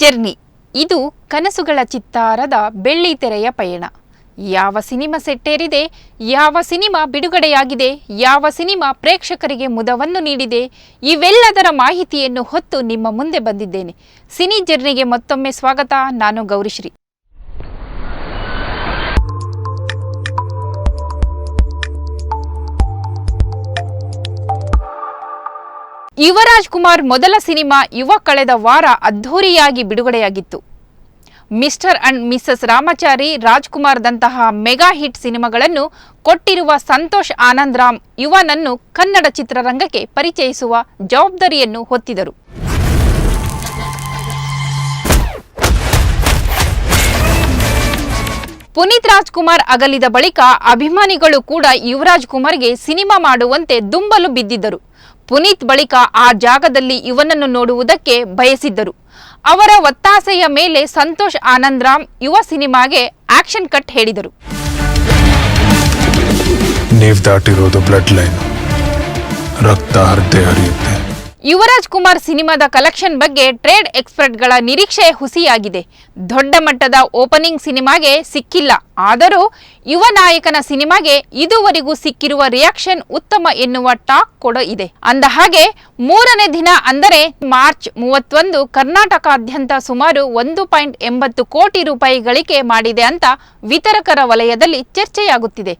Journey. ಇದು ಕನಸುಗಳ ಚಿತ್ತಾರದ ಬೆಳ್ಳಿ ತೆರೆಯ ಪಯಣ. ಯಾವ ಸಿನಿಮಾ ಸೆಟ್ಟೇರಿದೆ ಯಾವ ಸಿನಿಮಾ ಬಿಡುಗಡೆಯಾಗಿದೆ, ಯಾವ ಸಿನಿಮಾ ಪ್ರೇಕ್ಷಕರಿಗೆ ಮುದವನ್ನು ನೀಡಿದೆ, ಇವೆಲ್ಲದರ ಮಾಹಿತಿಯನ್ನು ಹೊತ್ತು ನಿಮ್ಮ ಮುಂದೆ ಬಂದಿದ್ದೇನೆ. ಸಿನಿ ಜರ್ನಿಗೆ ಮತ್ತೊಮ್ಮೆ ಸ್ವಾಗತ, ನಾನು ಗೌರಿಶ್ರೀ. ಯುವರಾಜ್ ಕುಮಾರ್ ಮೊದಲ ಸಿನಿಮಾ ಯುವ ಕಳೆದ ವಾರ ಅದ್ಧೂರಿಯಾಗಿ ಬಿಡುಗಡೆಯಾಗಿತ್ತು. Mister and missus Ramachari Rajkumar ದಂತಹ ಮೆಗಾ ಹಿಟ್ ಸಿನಿಮಾಗಳನ್ನು ಕೊಟ್ಟಿರುವ ಸಂತೋಷ್ ಆನಂದ್ರಾಮ್ ಯುವನನ್ನು ಕನ್ನಡ ಚಿತ್ರರಂಗಕ್ಕೆ ಪರಿಚಯಿಸುವ ಜವಾಬ್ದಾರಿಯನ್ನು ಹೊತ್ತಿದರು. ಪುನೀತ್ ರಾಜ್ಕುಮಾರ್ ಅಗಲಿದ ಬಳಿಕ ಅಭಿಮಾನಿಗಳು ಕೂಡ ಯುವರಾಜ್ ಕುಮಾರ್ಗೆ ಸಿನಿಮಾ ಮಾಡುವಂತೆ ದುಂಬಲು ಬಿದ್ದಿದ್ದರು. ಪುನೀತ್ ಬಳಿಕ ಆ ಜಾಗದಲ್ಲಿ ಇವನನ್ನು ನೋಡುವುದಕ್ಕೆ ಬಯಸಿದ್ದರು. ಅವರ ಒತ್ತಾಸೆಯ ಮೇಲೆ ಸಂತೋಷ್ ಆನಂದ್ರಾಮ್ ಯುವ ಸಿನಿಮಾಗೆ ಆಕ್ಷನ್ ಕಟ್ ಹೇಳಿದರು. ನೀವು ದಾಟಿರೋದು ಬ್ಲಡ್ ಲೈನ್. ರಕ್ತ ಹರಿಯುತ್ತೆ. ಯುವರಾಜ್ ಕುಮಾರ್ ಸಿನಿಮಾದ ಕಲೆಕ್ಷನ್ ಬಗ್ಗೆ ಟ್ರೇಡ್ ಎಕ್ಸ್ಪರ್ಟ್ಗಳ ನಿರೀಕ್ಷೆ ಹುಸಿಯಾಗಿದೆ. ದೊಡ್ಡ ಮಟ್ಟದ ಓಪನಿಂಗ್ ಸಿನಿಮಾಗೆ ಸಿಕ್ಕಿಲ್ಲ. ಆದರೂ ಯುವ ನಾಯಕನ ಸಿನಿಮಾಗೆ ಇದುವರೆಗೂ ಸಿಕ್ಕಿರುವ ರಿಯಾಕ್ಷನ್ ಉತ್ತಮ ಎನ್ನುವ ಟಾಕ್ ಕೂಡ ಇದೆ. ಅಂದ ಹಾಗೆ, ಮೂರನೇ ದಿನ ಅಂದರೆ ಮಾರ್ಚ್ ಮೂವತ್ತೊಂದು ಕರ್ನಾಟಕಾದ್ಯಂತ ಸುಮಾರು ಒಂದು ಪಾಯಿಂಟ್ ಎಂಬತ್ತು ಕೋಟಿ ರೂಪಾಯಿ ಗಳಿಕೆ ಮಾಡಿದೆ ಅಂತ ವಿತರಕರ ವಲಯದಲ್ಲಿ ಚರ್ಚೆಯಾಗುತ್ತಿದೆ.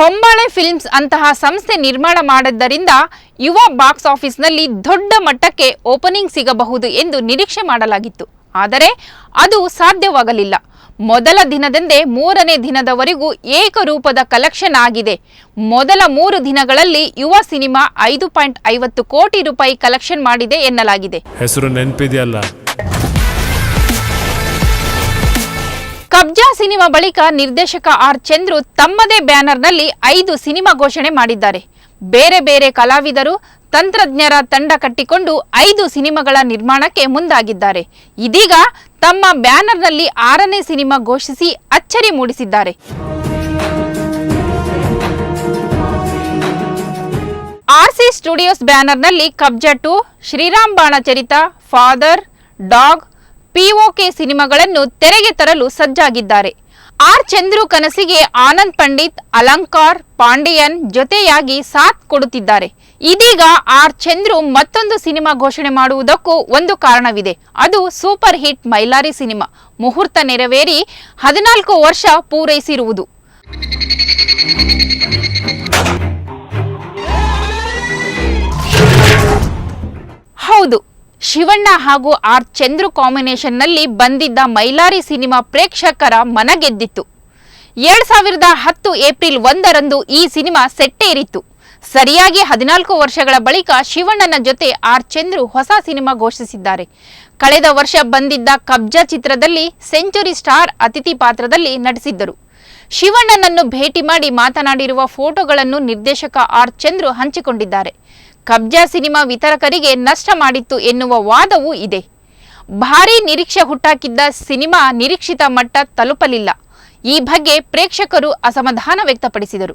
ಹೊಂಬಾಳೆ ಫಿಲ್ಮ್ಸ್ ಅಂತಹ ಸಂಸ್ಥೆ ನಿರ್ಮಾಣ ಮಾಡಿದ್ದರಿಂದ ಯುವ ಬಾಕ್ಸ್ ಆಫೀಸ್ನಲ್ಲಿ ದೊಡ್ಡ ಮಟ್ಟಕ್ಕೆ ಓಪನಿಂಗ್ ಸಿಗಬಹುದು ಎಂದು ನಿರೀಕ್ಷೆ ಮಾಡಲಾಗಿತ್ತು. ಆದರೆ ಅದು ಸಾಧ್ಯವಾಗಲಿಲ್ಲ. ಮೊದಲ ದಿನದಂದೇ ಮೂರನೇ ದಿನದವರೆಗೂ ಏಕರೂಪದ ಕಲೆಕ್ಷನ್ ಆಗಿದೆ. ಮೊದಲ ಮೂರು ದಿನಗಳಲ್ಲಿ ಯುವ ಸಿನಿಮಾ ಐದು ಪಾಯಿಂಟ್ ಐವತ್ತು ಕೋಟಿ ರೂಪಾಯಿ ಕಲೆಕ್ಷನ್ ಮಾಡಿದೆ ಎನ್ನಲಾಗಿದೆ. ಹೆಸರು ನೆನಪಿದೆಯಲ್ಲ? ಕಬ್ಜಾ ಸಿನಿಮಾ ಬಳಿಕ ನಿರ್ದೇಶಕ ಆರ್ ಚಂದ್ರು ತಮ್ಮದೇ ಬ್ಯಾನರ್ನಲ್ಲಿ ಐದು ಸಿನಿಮಾ ಘೋಷಣೆ ಮಾಡಿದ್ದಾರೆ. ಬೇರೆ ಬೇರೆ ಕಲಾವಿದರು, ತಂತ್ರಜ್ಞರ ತಂಡ ಕಟ್ಟಿಕೊಂಡು ಐದು ಸಿನಿಮಾಗಳ ನಿರ್ಮಾಣಕ್ಕೆ ಮುಂದಾಗಿದ್ದಾರೆ. ಇದೀಗ ತಮ್ಮ ಬ್ಯಾನರ್ನಲ್ಲಿ ಆರನೇ ಸಿನಿಮಾ ಘೋಷಿಸಿ ಅಚ್ಚರಿ ಮೂಡಿಸಿದ್ದಾರೆ. RC studios ಬ್ಯಾನರ್ನಲ್ಲಿ Kabzaa two, Shriram Banacharita father, dog P O K ಸಿನಿಮಾಗಳನ್ನು ತೆರೆಗೆ ತರಲು ಸಜ್ಜಾಗಿದ್ದಾರೆ. ಆರ್. ಚಂದ್ರು ಕನಸಿಗೆ ಆನಂದ್ ಪಂಡಿತ್, ಅಲಂಕಾರ್, ಪಾಂಡಿಯನ್ ಜೊತೆಯಾಗಿ ಸಾಥ್ ಕೊಡುತ್ತಿದ್ದಾರೆ. ಇದೀಗ ಆರ್. ಚಂದ್ರು ಮತ್ತೊಂದು ಸಿನಿಮಾ ಘೋಷಣೆ ಮಾಡುವುದಕ್ಕೂ ಒಂದು ಕಾರಣವಿದೆ. ಅದು ಸೂಪರ್ ಹಿಟ್ ಮೈಲಾರಿ ಸಿನಿಮಾ. ಮುಹೂರ್ತ ನೆರವೇರಿ ಹದಿನಾಲ್ಕು ವರ್ಷ ಪೂರೈಸಿರುವುದು. ಶಿವಣ್ಣ ಹಾಗೂ ಆರ್ ಚಂದ್ರು ಕಾಂಬಿನೇಷನ್ನಲ್ಲಿ ಬಂದಿದ್ದ ಮೈಲಾರಿ ಸಿನಿಮಾ ಪ್ರೇಕ್ಷಕರ ಮನಗೆದ್ದಿತ್ತು. ಎರಡ್ ಸಾವಿರದ ಹತ್ತು ಏಪ್ರಿಲ್ ಒಂದರಂದು ಈ ಸಿನಿಮಾ ಸೆಟ್ಟೇರಿತ್ತು ಸರಿಯಾಗಿ ಹದಿನಾಲ್ಕು ವರ್ಷಗಳ ಬಳಿಕ ಶಿವಣ್ಣನ ಜೊತೆ ಆರ್ ಚಂದ್ರು ಹೊಸ ಸಿನಿಮಾ ಘೋಷಿಸಿದ್ದಾರೆ. ಕಳೆದ ವರ್ಷ ಬಂದಿದ್ದ ಕಬ್ಜಾ ಚಿತ್ರದಲ್ಲಿ ಸೆಂಚುರಿ ಸ್ಟಾರ್ ಅತಿಥಿ ಪಾತ್ರದಲ್ಲಿ ನಟಿಸಿದ್ದರು. ಶಿವಣ್ಣನನ್ನು ಭೇಟಿ ಮಾಡಿ ಮಾತನಾಡಿರುವ ಫೋಟೋಗಳನ್ನು ನಿರ್ದೇಶಕ ಆರ್ ಚಂದ್ರು ಹಂಚಿಕೊಂಡಿದ್ದಾರೆ. ಕಬ್ಜಾ ಸಿನಿಮಾ ವಿತರಕರಿಗೆ ನಷ್ಟ ಮಾಡಿತ್ತು ಎನ್ನುವ ವಾದವೂ ಇದೆ. ಭಾರೀ ನಿರೀಕ್ಷೆ ಹುಟ್ಟಾಕಿದ್ದ ಸಿನಿಮಾ ನಿರೀಕ್ಷಿತ ಮಟ್ಟ ತಲುಪಲಿಲ್ಲ. ಈ ಬಗ್ಗೆ ಪ್ರೇಕ್ಷಕರು ಅಸಮಾಧಾನ ವ್ಯಕ್ತಪಡಿಸಿದರು.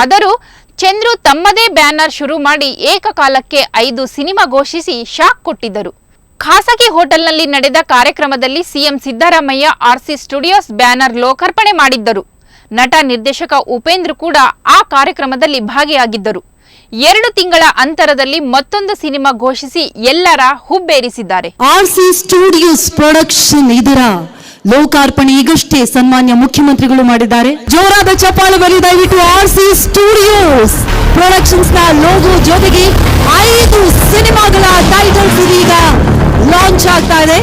ಆದರೂ ಚಂದ್ರು ತಮ್ಮದೇ ಬ್ಯಾನರ್ ಶುರು ಮಾಡಿ ಏಕಕಾಲಕ್ಕೆ ಐದು ಸಿನಿಮಾ ಘೋಷಿಸಿ ಶಾಕ್ ಕೊಟ್ಟಿದ್ದರು. ಖಾಸಗಿ ಹೋಟೆಲ್ನಲ್ಲಿ ನಡೆದ ಕಾರ್ಯಕ್ರಮದಲ್ಲಿ C M Siddaramaiah, R C studios banner ಲೋಕಾರ್ಪಣೆ ಮಾಡಿದ್ದರು. ನಟ ನಿರ್ದೇಶಕ ಉಪೇಂದ್ರ ಕೂಡ ಆ ಕಾರ್ಯಕ್ರಮದಲ್ಲಿ ಭಾಗಿಯಾಗಿದ್ದರು. ಎರಡು ತಿಂಗಳ ಅಂತರದಲ್ಲಿ ಮತ್ತೊಂದು ಸಿನಿಮಾ ಘೋಷಿಸಿ ಎಲ್ಲರ ಹುಬ್ಬೇರಿಸಿದ್ದಾರೆ. ಆರ್ಸಿ ಸ್ಟುಡಿಯೋಸ್ ಪ್ರೊಡಕ್ಷನ್ ಇದರ ಲೋಕಾರ್ಪಣೆ ಈಗಷ್ಟೇ ಸನ್ಮಾನ್ಯ ಮುಖ್ಯಮಂತ್ರಿಗಳು ಮಾಡಿದ್ದಾರೆ. ಜೋರಾದ ಚಪ್ಪಾಳು ಬಲಿ ದಯವಿಟ್ಟು ಆರ್ಸಿ ಸ್ಟುಡಿಯೋಸ್ ಪ್ರೊಡಕ್ಷನ್ಸ್ನ ಲೋಗೋ ಜೊತೆಗೆ ಐದು ಸಿನಿಮಾಗಳ ಟೈಟಲ್ಸ್ ಇದೀಗ ಲಾಂಚ್ ಆಗ್ತಾ ಇದೆ.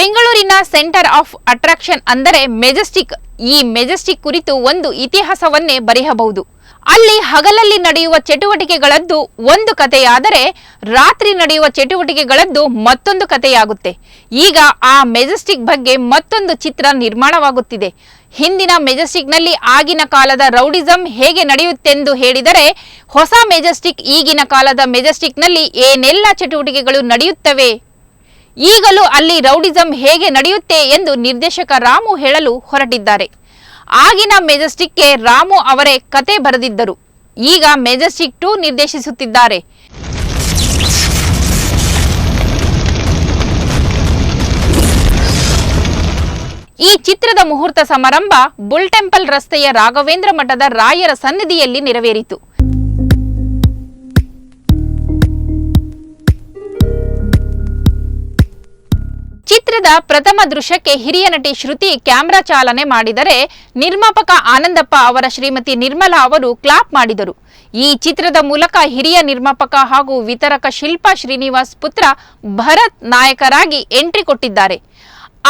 ಬೆಂಗಳೂರಿನ ಸೆಂಟರ್ ಆಫ್ ಅಟ್ರಾಕ್ಷನ್ ಅಂದರೆ ಮೆಜೆಸ್ಟಿಕ್. ಈ ಮೆಜೆಸ್ಟಿಕ್ ಕುರಿತು ಒಂದು ಇತಿಹಾಸವನ್ನೇ ಬರೆಯಬಹುದು. ಅಲ್ಲಿ ಹಗಲಲ್ಲಿ ನಡೆಯುವ ಚಟುವಟಿಕೆಗಳದ್ದು ಒಂದು ಕಥೆಯಾದರೆ ರಾತ್ರಿ ನಡೆಯುವ ಚಟುವಟಿಕೆಗಳದ್ದು ಮತ್ತೊಂದು ಕಥೆಯಾಗುತ್ತೆ. ಈಗ ಆ ಮೆಜೆಸ್ಟಿಕ್ ಬಗ್ಗೆ ಮತ್ತೊಂದು ಚಿತ್ರ ನಿರ್ಮಾಣವಾಗುತ್ತಿದೆ. ಹಿಂದಿನ ಮೆಜೆಸ್ಟಿಕ್ನಲ್ಲಿ ಆಗಿನ ಕಾಲದ ರೌಡಿಸಂ ಹೇಗೆ ನಡೆಯುತ್ತೆಂದು ಹೇಳಿದರೆ, ಹೊಸ ಮೆಜೆಸ್ಟಿಕ್ ಈಗಿನ ಕಾಲದ ಮೆಜೆಸ್ಟಿಕ್ನಲ್ಲಿ ಏನೆಲ್ಲ ಚಟುವಟಿಕೆಗಳು ನಡೆಯುತ್ತವೆ? ಈಗಲೂ ಅಲ್ಲಿ ರೌಡಿಸಂ ಹೇಗೆ ನಡೆಯುತ್ತೆ ಎಂದು ನಿರ್ದೇಶಕ ರಾಮು ಹೇಳಲು ಹೊರಟಿದ್ದಾರೆ. ಆಗಿನ ಮೆಜೆಸ್ಟಿಕ್ಗೆ ರಾಮು ಅವರೇ ಕತೆ ಬರೆದಿದ್ದರು. ಈಗ ಮೆಜೆಸ್ಟಿಕ್ ಟು ನಿರ್ದೇಶಿಸುತ್ತಿದ್ದಾರೆ. ಈ ಚಿತ್ರದ ಮುಹೂರ್ತ ಸಮಾರಂಭ ಬುಲ್ ಟೆಂಪಲ್ ರಸ್ತೆಯ ರಾಘವೇಂದ್ರ ಮಠದ ರಾಯರ ಸನ್ನಿಧಿಯಲ್ಲಿ ನೆರವೇರಿತು. ಚಿತ್ರದ ಪ್ರಥಮ ದೃಶ್ಯಕ್ಕೆ ಹಿರಿಯ ನಟಿ ಶ್ರುತಿ ಕ್ಯಾಮೆರಾ ಚಾಲನೆ ಮಾಡಿದರೆ ನಿರ್ಮಾಪಕ ಆನಂದಪ್ಪ ಅವರ ಶ್ರೀಮತಿ ನಿರ್ಮಲಾ ಅವರು ಕ್ಲಾಪ್ ಮಾಡಿದರು. ಈ ಚಿತ್ರದ ಮೂಲಕ ಹಿರಿಯ ನಿರ್ಮಾಪಕ ಹಾಗೂ ವಿತರಕ ಶಿಲ್ಪಾ ಶ್ರೀನಿವಾಸ್ ಪುತ್ರ ಭರತ್ ನಾಯಕರಾಗಿ ಎಂಟ್ರಿ ಕೊಟ್ಟಿದ್ದಾರೆ.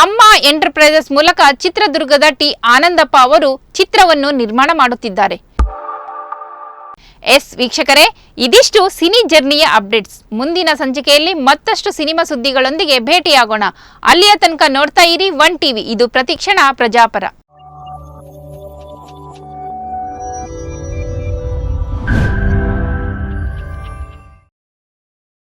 ಅಮ್ಮ ಎಂಟರ್ಪ್ರೈಸಸ್ ಮೂಲಕ ಚಿತ್ರದುರ್ಗದ ಟಿ ಆನಂದಪ್ಪ ಅವರು ಚಿತ್ರವನ್ನು ನಿರ್ಮಾಣ ಮಾಡುತ್ತಿದ್ದಾರೆ. ಎಸ್ ವೀಕ್ಷಕರೇ, ಇದಿಷ್ಟು ಸಿನಿ ಜರ್ನಿಯ ಅಪ್ಡೇಟ್ಸ್. ಮುಂದಿನ ಸಂಚಿಕೆಯಲ್ಲಿ ಮತ್ತಷ್ಟು ಸಿನಿಮಾ ಸುದ್ದಿಗಳೊಂದಿಗೆ ಭೇಟಿಯಾಗೋಣ. ಅಲ್ಲಿಯ ತನಕ ನೋಡ್ತಾ ಇರಿ ಒನ್ ಟಿವಿ. ಇದು ಪ್ರತಿಕ್ಷಣ ಪ್ರಜಾಪರ.